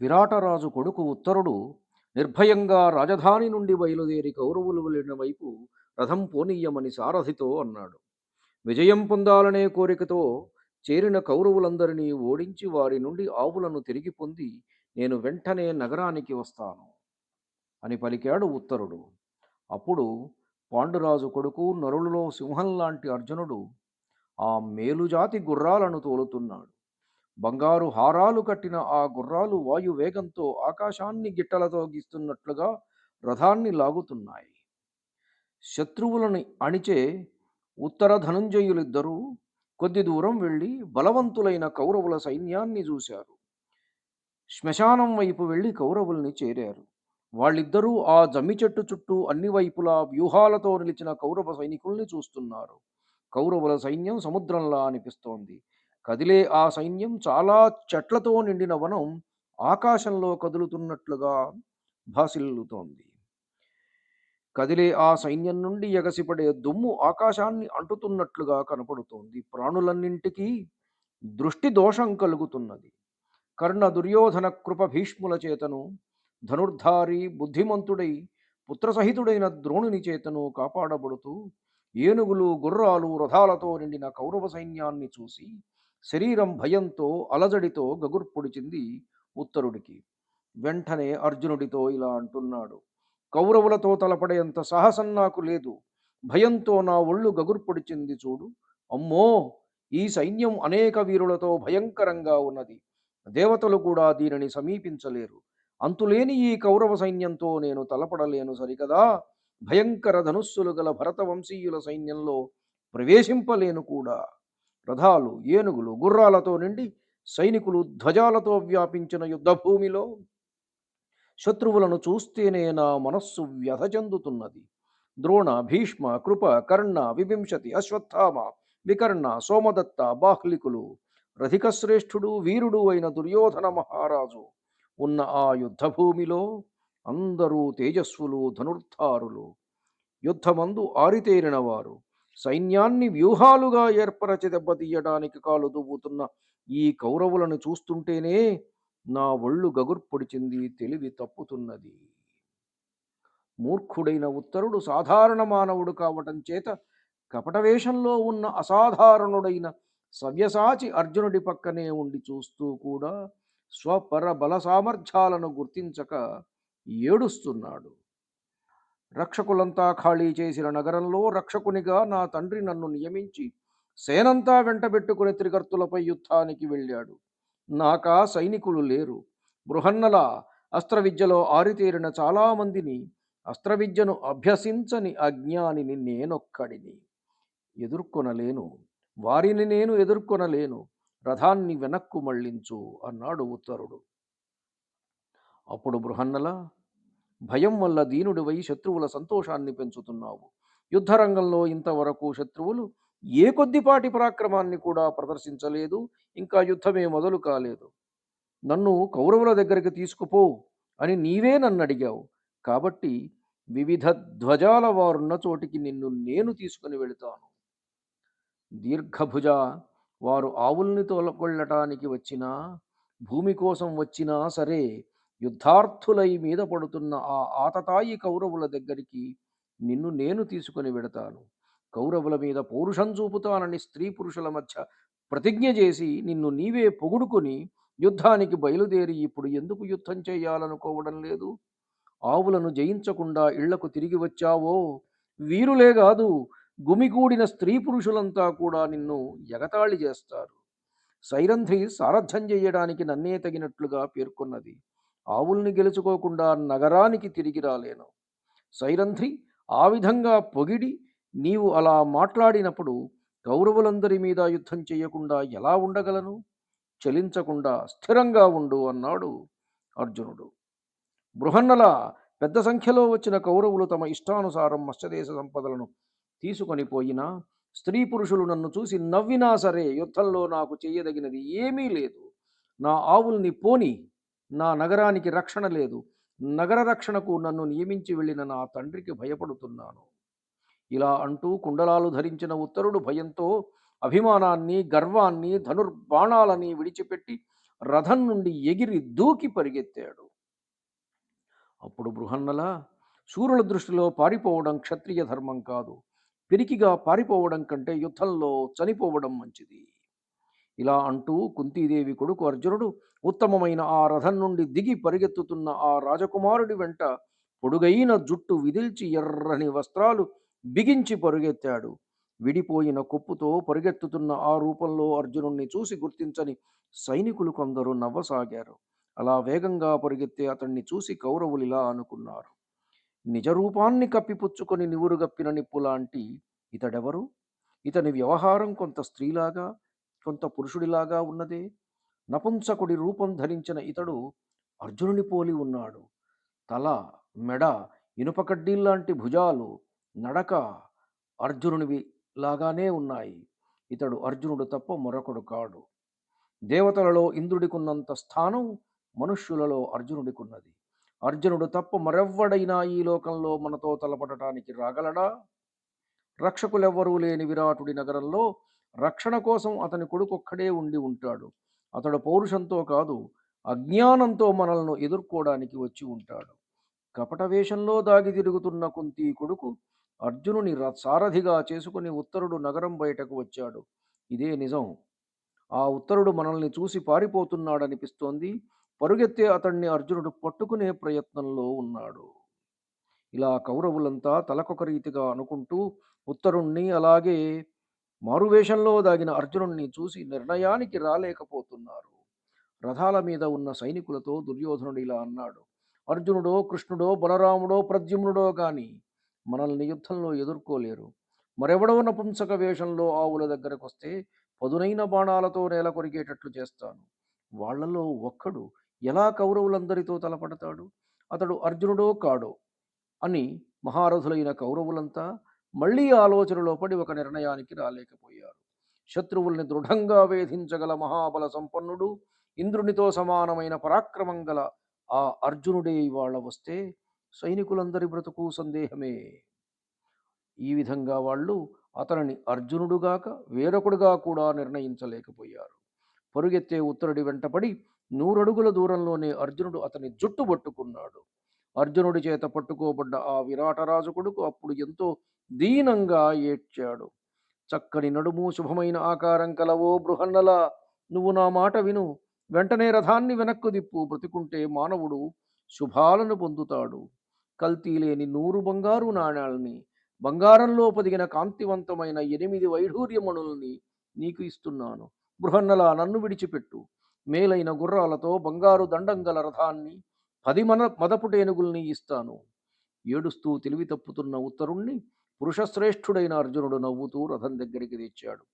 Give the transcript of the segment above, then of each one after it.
విరాటరాజు కొడుకు ఉత్తరుడు నిర్భయంగా రాజధాని నుండి బయలుదేరి కౌరవులు వెళ్ళిన వైపు రథం పోనీయమని సారథితో అన్నాడు. విజయం పొందాలనే కోరికతో చేరిన కౌరవులందరినీ ఓడించి వారి నుండి ఆవులను తిరిగి పొంది నేను వెంటనే నగరానికి వస్తాను అని పలికాడు ఉత్తరుడు. అప్పుడు పాండురాజు కొడుకు నరులలో సింహం లాంటి అర్జునుడు ఆ మేలుజాతి గుర్రాలను తోలుతున్నాడు. బంగారు హారాలు కట్టిన ఆ గుర్రాలు వాయు వేగంతో ఆకాశాన్ని గిట్టలతో గీస్తున్నట్లుగా రథాన్ని లాగుతున్నాయి. శత్రువులను అణిచే ఉత్తర ధనుంజయులిద్దరూ కొద్ది దూరం వెళ్ళి బలవంతులైన కౌరవుల సైన్యాన్ని చూశారు. శ్మశానం వైపు వెళ్ళి కౌరవుల్ని చేరారు. వాళ్ళిద్దరూ ఆ జమ్మి చెట్టు చుట్టూ అన్ని వైపులా వ్యూహాలతో నిలిచిన కౌరవ సైనికుల్ని చూస్తున్నారు. కౌరవుల సైన్యం సముద్రంలా అనిపిస్తోంది. కదిలే ఆ సైన్యం చాలా చెట్లతో నిండిన వనం ఆకాశంలో కదులుతున్నట్లుగా భాసిల్లుతోంది. కదిలే ఆ సైన్యం నుండి ఎగసిపడే దుమ్ము ఆకాశాన్ని అంటుతున్నట్లుగా కనపడుతోంది. ప్రాణులన్నింటికీ దృష్టి దోషం కలుగుతున్నది. కర్ణ దుర్యోధన కృప భీష్ముల చేతను ధనుర్ధారి బుద్ధిమంతుడై పుత్రసహితుడైన ద్రోణుని చేతను కాపాడబడుతూ ఏనుగులు గుర్రాలు రథాలతో నిండిన కౌరవ సైన్యాన్ని చూసి శరీరం భయంతో అలజడితో గగుర్పొడిచింది ఉత్తరుడికి. వెంటనే అర్జునుడితో ఇలా అంటున్నాడు కౌరవులతో తలపడేంత సాహసం నాకు లేదు. భయంతో నా ఒళ్ళు గగుర్పొడిచింది చూడు. అమ్మో! ఈ సైన్యం అనేక వీరులతో భయంకరంగా ఉన్నది. దేవతలు కూడా దీనిని సమీపించలేరు. అంతులేని ఈ కౌరవ సైన్యంతో నేను తలపడలేను సరికదా? భయంకర ధనుస్సులు గల భరత వంశీయుల సైన్యంలో ప్రవేశింపలేను కూడా. రథాలు ఏనుగులు గుర్రాలతో నిండి సైనికులు ధ్వజాలతో వ్యాపించిన యుద్ధభూమిలో శత్రువులను చూస్తేనే నా మనస్సు వ్యధ చెందుతున్నది. ద్రోణ భీష్మ కృప కర్ణ వివింశతి అశ్వత్థామ వికర్ణ సోమదత్త బాహ్లికులు రధికశ్రేష్ఠుడు వీరుడు అయిన దుర్యోధన మహారాజు ఉన్న ఆ యుద్ధభూమిలో అందరూ తేజస్వులు ధనుర్ధారులు. యుద్ధమందు ఆరితేరిన వారు సైన్యాన్ని వ్యూహాలుగా ఏర్పరచి దెబ్బతీయడానికి కాలు దువ్వుతున్న ఈ కౌరవులను చూస్తుంటేనే నా ఒళ్ళు గగుర్పొడిచింది తెలివి తప్పుతున్నది. మూర్ఖుడైన ఉత్తరుడు సాధారణ మానవుడు కావటం చేత కపటవేషంలో ఉన్న అసాధారణుడైన సవ్యసాచి అర్జునుడి పక్కనే ఉండి చూస్తూ కూడా స్వపర బల సామర్థ్యాలను గుర్తించక ఏడుస్తున్నాడు. రక్షకులంతా ఖాళీ చేసిన నగరంలో రక్షకునిగా నా తండ్రి నన్ను నియమించి సేనంతా వెంటబెట్టుకుని త్రిగర్తులపై యుద్ధానికి వెళ్ళాడు. నాకా సైనికులు లేరు. బృహన్నల అస్త్రవిద్యలో ఆరితేరిన చాలామందిని అస్త్రవిద్యను అభ్యసించని అజ్ఞానిని నేనొక్కడిని. ఎదుర్కొనలేను. వారిని నేను ఎదుర్కొనలేను. రథాన్ని వెనక్కు మళ్ళించు అన్నాడు ఉత్తరుడు. అప్పుడు బృహన్నల భయం వల్ల దీనుడివై శత్రువుల సంతోషాన్ని పెంచుతున్నావు. యుద్ధరంగంలో ఇంతవరకు శత్రువులు ఏ కొద్దిపాటి పరాక్రమాన్ని కూడా ప్రదర్శించలేదు. ఇంకా యుద్ధమే మొదలు కాలేదు. నన్ను కౌరవుల దగ్గరికి తీసుకుపో అని నీవే నన్ను అడిగావు కాబట్టి వివిధ ధ్వజాల వారున్న చోటికి నిన్ను నేను తీసుకుని వెళతాను. దీర్ఘభుజ వారు ఆవుల్ని తోలకొళ్ళటానికి వచ్చినా భూమి కోసం వచ్చినా సరే యుద్ధార్థులై మీద పడుతున్న ఆ ఆతతాయి కౌరవుల దగ్గరికి నిన్ను నేను తీసుకుని వెడతాను. కౌరవుల మీద పౌరుషం చూపుతానని స్త్రీ పురుషుల మధ్య ప్రతిజ్ఞ చేసి నిన్ను నీవే పొగుడుకొని యుద్ధానికి బయలుదేరి ఇప్పుడు ఎందుకు యుద్ధం చేయాలనుకోవడం లేదు? ఆవులను జయించకుండా ఇళ్ళకు తిరిగి వచ్చావో? వీరులే కాదు గుమిగూడిన స్త్రీ పురుషులంతా కూడా నిన్ను ఎగతాళి చేస్తారు. సైరంధ్రి సారథ్యం చేయడానికి నన్నే తగినట్లుగా పేర్కొన్నది. ఆవుల్ని గెలుచుకోకుండా నగరానికి తిరిగి రాలేను. సైరంధ్రి ఆ విధంగా పొగిడి నీవు అలా మాట్లాడినప్పుడు కౌరవులందరి మీద యుద్ధం చేయకుండా ఎలా ఉండగలను? చలించకుండా స్థిరంగా ఉండు అన్నాడు అర్జునుడు. బృహన్నల పెద్ద సంఖ్యలో వచ్చిన కౌరవులు తమ ఇష్టానుసారం మత్స్యదేశ సంపదలను తీసుకొని పోయినా స్త్రీ పురుషులు నన్ను చూసి నవ్వినా సరే యుద్ధంలో నాకు చేయదగినది ఏమీ లేదు. నా ఆవుల్ని పోని నా నగరానికి రక్షణ లేదు. నగర రక్షణకు నన్ను నియమించి వెళ్ళిన నా తండ్రికి భయపడుతున్నాను. ఇలా అంటూ కుండలాలు ధరించిన ఉత్తరుడు భయంతో అభిమానాన్ని గర్వాన్ని ధనుర్బాణాలని విడిచిపెట్టి రథం నుండి ఎగిరి దూకి పరిగెత్తాడు. అప్పుడు బృహన్నల శూరుల దృష్టిలో పారిపోవడం క్షత్రియ ధర్మం కాదు. పిరికిగా పారిపోవడం కంటే యుద్ధంలో చనిపోవడం మంచిది. ఇలా అంటూ కుంతీదేవి కొడుకు అర్జునుడు ఉత్తమమైన ఆ రథం నుండి దిగి పరిగెత్తుతున్న ఆ రాజకుమారుడి వెంట పొడుగైన జుట్టు విదిల్చి ఎర్రని వస్త్రాలు బిగించి పరుగెత్తాడు. విడిపోయిన కొప్పుతో పరిగెత్తుతున్న ఆ రూపంలో అర్జునుణ్ణి చూసి గుర్తించని సైనికులు కొందరు నవ్వసాగారు. అలా వేగంగా పరిగెత్తే అతన్ని చూసి కౌరవులు ఇలా అనుకున్నారు. నిజరూపాన్ని కప్పిపుచ్చుకొని నివురుగప్పిన నిప్పులాంటి ఇతడెవరు? ఇతని వ్యవహారం కొంత స్త్రీలాగా? కొంత పురుషుడిలాగా ఉన్నదే. నపుంసకుడి రూపం ధరించిన ఇతడు అర్జునుని పోలి ఉన్నాడు. తల మెడ ఇనుప కడ్డీల్లాంటి భుజాలు నడక అర్జునునివి లాగానే ఉన్నాయి. ఇతడు అర్జునుడు తప్ప మరొకడు కాడు. దేవతలలో ఇంద్రుడికున్నంత స్థానం మనుష్యులలో అర్జునుడికున్నది. అర్జునుడు తప్ప మరెవ్వడైనా ఈ లోకంలో మనతో తలపడటానికి రాగలడా? రక్షకులెవ్వరూ లేని విరాటుడి నగరంలో రక్షణ కోసం అతని కొడుకొక్కడే ఉండి ఉంటాడు. అతడు పౌరుషంతో కాదు అజ్ఞానంతో మనల్ని ఎదుర్కోవడానికి వచ్చి ఉంటాడు. కపట వేషంలో దాగి తిరుగుతున్న కుంతి కొడుకు అర్జునుని ర- సారథిగా చేసుకుని ఉత్తరుడు నగరం బయటకు వచ్చాడు. ఇదే నిజం. ఆ ఉత్తరుడు మనల్ని చూసి పారిపోతున్నాడనిపిస్తోంది. పరుగెత్తే అతన్ని అర్జునుడు పట్టుకునే ప్రయత్నంలో ఉన్నాడు. ఇలా కౌరవులంతా తలకొక రీతిగా అనుకుంటూ ఉత్తరుణ్ణి అలాగే మారువేషంలో దాగిన అర్జునుణ్ణి చూసి నిర్ణయానికి రాలేకపోతున్నారు. రథాల మీద ఉన్న సైనికులతో దుర్యోధనుడు ఇలా అన్నాడు అర్జునుడో కృష్ణుడో బలరాముడో ప్రద్యుమ్నుడో కానీ మనల్ని యుద్ధంలో ఎదుర్కోలేరు. మరెవడో నపుంసక వేషంలో ఆవుల దగ్గరకు వస్తే పదునైన బాణాలతో నేల కొరికేటట్లు చేస్తాను. వాళ్ళలో ఒక్కడు ఎలా కౌరవులందరితో తలపడతాడు? అతడు అర్జునుడో కాడో? అని మహారథులైన కౌరవులంతా మళ్ళీ ఆలోచనలో పడి ఒక నిర్ణయానికి రాలేకపోయారు. శత్రువుల్ని దృఢంగా వేధించగల మహాబల సంపన్నుడు ఇంద్రునితో సమానమైన పరాక్రమం గల ఆ అర్జునుడే ఇవాళ వస్తే సైనికులందరి బ్రతుకు సందేహమే. ఈ విధంగా వాళ్ళు అతనిని అర్జునుడుగాక వేరొకడుగా కూడా నిర్ణయించలేకపోయారు. పరుగెత్తే ఉత్తరుడి వెంటపడి నూరడుగుల దూరంలోనే అర్జునుడు అతని జుట్టు పట్టుకున్నాడు. అర్జునుడి చేత పట్టుకోబడ్డ ఆ విరాటరాజు కొడుకు అప్పుడు ఎంతో దీనంగా ఏడ్చాడు. చక్కని నడుము శుభమైన ఆకారం కలవో బృహన్నల. నువ్వు నా మాట విను. వెంటనే రథాన్ని వెనక్కు దిప్పు. బ్రతికుంటే మానవుడు శుభాలను పొందుతాడు. కల్తీ లేని నూరు బంగారు నాణాలని బంగారంలో పొదిగిన కాంతివంతమైన ఎనిమిది వైఢూర్యమణుల్ని నీకు ఇస్తున్నాను. బృహన్నల నన్ను విడిచిపెట్టు. మేలైన గుర్రాలతో బంగారు దండం గల రథాన్ని పది మన మదపుటేనుగుల్ని ఇస్తాను. ఏడుస్తూ తెలివి తప్పుతున్న ఉత్తరుణ్ణి పురుషశ్రేష్ఠుడైన అర్జునుడు నవ్వుతూ రథం దగ్గరికి తెచ్చాడు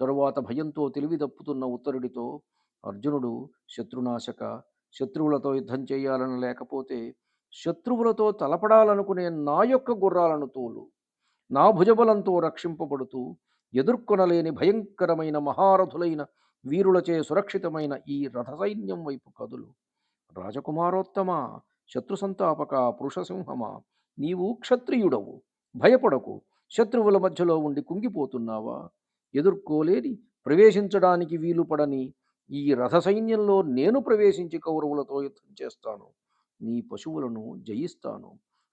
తరువాత భయంతో తెలివి తప్పుతున్న ఉత్తరుడితో అర్జునుడు శత్రునాశక శత్రువులతో యుద్ధం చేయాలని లేకపోతే శత్రువులతో తలపడాలనుకునే నా యొక్క గుర్రాలను తోలు. నా భుజబలంతో రక్షింపబడుతూ ఎదుర్కొనలేని భయంకరమైన మహారథులైన వీరులచే సురక్షితమైన ఈ రథ సైన్యం వైపు కదులు. రాజకుమారోత్తమ శత్రు సంతాపక పురుషసింహమా నీవు క్షత్రియుడవు. భయపడకు. శత్రువుల మధ్యలో ఉండి కుంగిపోతున్నావా? ఎదుర్కోలేని ప్రవేశించడానికి వీలు పడని ఈ రథ సైన్యంలో నేను ప్రవేశించి కౌరవులతో యుద్ధం చేస్తాను. నీ పశువులను జయిస్తాను.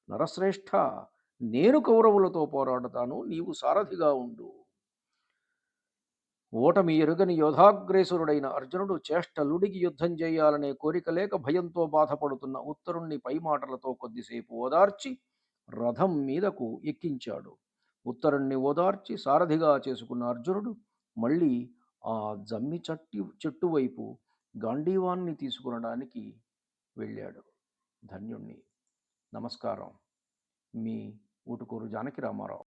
నరశ్రేష్ఠ నేను కౌరవులతో పోరాడతాను. నీవు సారథిగా ఉండు. ఓటమి ఎరుగని యోధాగ్రేసురుడైన అర్జునుడు చేష్టలుడికి యుద్ధం చేయాలనే కోరిక లేక భయంతో బాధపడుతున్న ఉత్తరుణ్ణి పై మాటలతో కొద్దిసేపు ఓదార్చి రథం మీదకు ఎక్కించాడు. ఉత్తరుణ్ణి ఓదార్చి సారథిగా చేసుకున్న అర్జునుడు మళ్ళీ ఆ జమ్మి చట్టి చెట్టు వైపు గాంధీవాన్ని తీసుకునడానికి వెళ్ళాడు. ధన్యుణ్ణి. నమస్కారం. మీ ఊటుకూరు జానకి రామారావు.